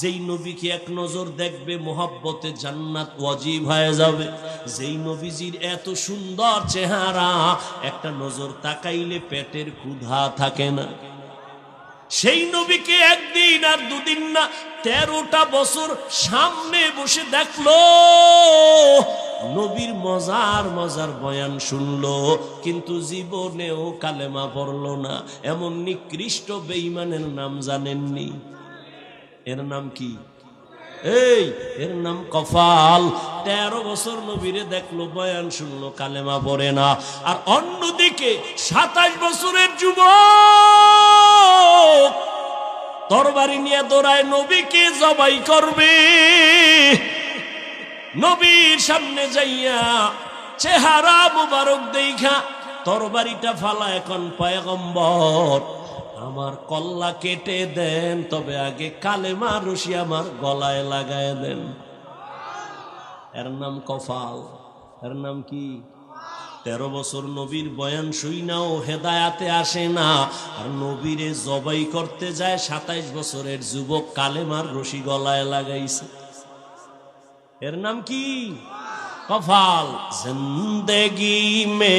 যেই নবীকে এক নজর দেখবে, মোহাব্বতে জান্নাত ওয়াজিব হয়ে যাবে। যেই নবীজির এত সুন্দর চেহারা, একটা নজর তাকাইলে পেটের ক্ষুধা থাকে না। সেই নবীকে একদিন আর দুদিন না, তেরোটা বছর সামনে বসে দেখল। নবীর মজার মজার বয়ান শুনলো, কিন্তু জীবনেও কালেমা পড়ল না। এমন নিকৃষ্ট বেঈমানের নাম জানেননি। এর নাম কি? এই, এর নাম কফাল। তেরো বছর নবীরে দেখল, বয়ান শুনলো, কালেমা পড়ে না। আর অন্যদিকে সাতাশ বছরের যুবক তরবারি নিয়ে দৌড়ায়, নবীকে জবাই করবে। নবীর সামনে যাইয়া চেহারা মুবারক দেখা তরবারিটা ফালা এখন পয়গম্বর। আমার কল্লা কেটে দেন, তবে আগে কালেমা রশি আমার গলায় লাগায় দেন। এর নাম কফাল। এর নাম কি? তেরো বছর নবীর বয়ান শুই না ও হেদায়াতে আসে না, আর নবীরে জবাই করতে যায় সাতাইশ বছরের যুবক কালেমার রশি গলায় লাগাইছে। এর নাম কি? কফাল। জিন্দগি মে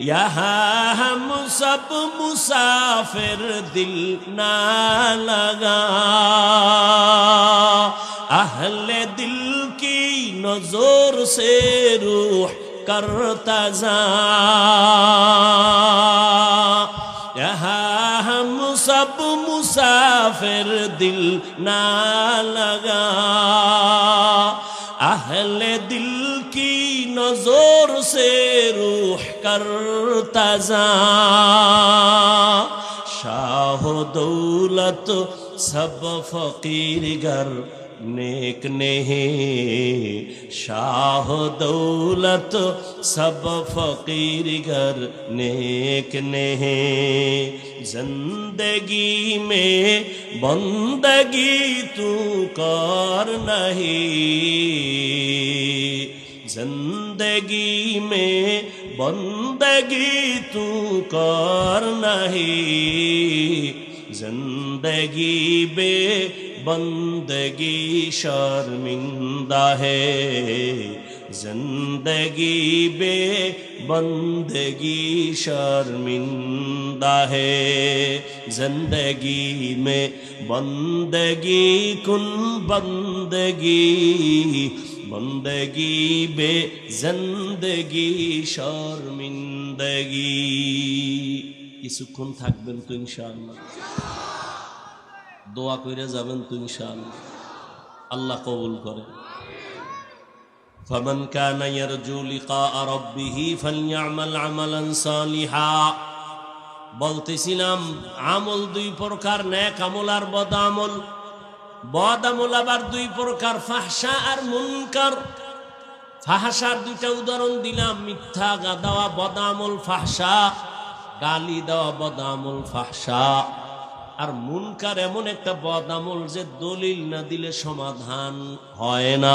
यहाँ हम सब मुसाफिर दिल ना लगा अहले दिल की नजर से रूह करता जा यहाँ हम सब मुसाफिर दिल ना लगा अहले کر تزا شاہ و دولت سب فقیر گر نیک نہیں شاہ و دولت سب فقیر گر نیک نہیں زندگی میں بندگی تو کار نہیں زندگی میں بندگی تو کار نہیں، زندگی بے بندگی شرمندہ ہے۔ زندگی بے بندگی شرمندہ ہے۔ زندگی میں بندگی کن بندگی বন্দগি বে জন্দগি শর্মিন্দগি। কিছুক্ষণ থাকবেন তো ইনশাআল্লাহ। দোয়া করে যাবেন তো ইনশাআল্লাহ। আল্লাহ কবুল করে। فمن كان يرجو لقاء ربه فليعمل عملا صالحا বলতেছিলাম, আমল দুই প্রকার ন্যাক আমল আর বদ আমল। বদ আমল আবার দুই প্রকার ফাহসা আর মুনকার। ফাহাসার দুইটা উদাহরণ দিলাম, মিথ্যা, গা দেওয়া, বদামল ফাহসা গালি দেওয়া, বদামল ফাহসা আর মুনকার এমন একটা বদামল যে দলিল না দিলে সমাধান হয় না।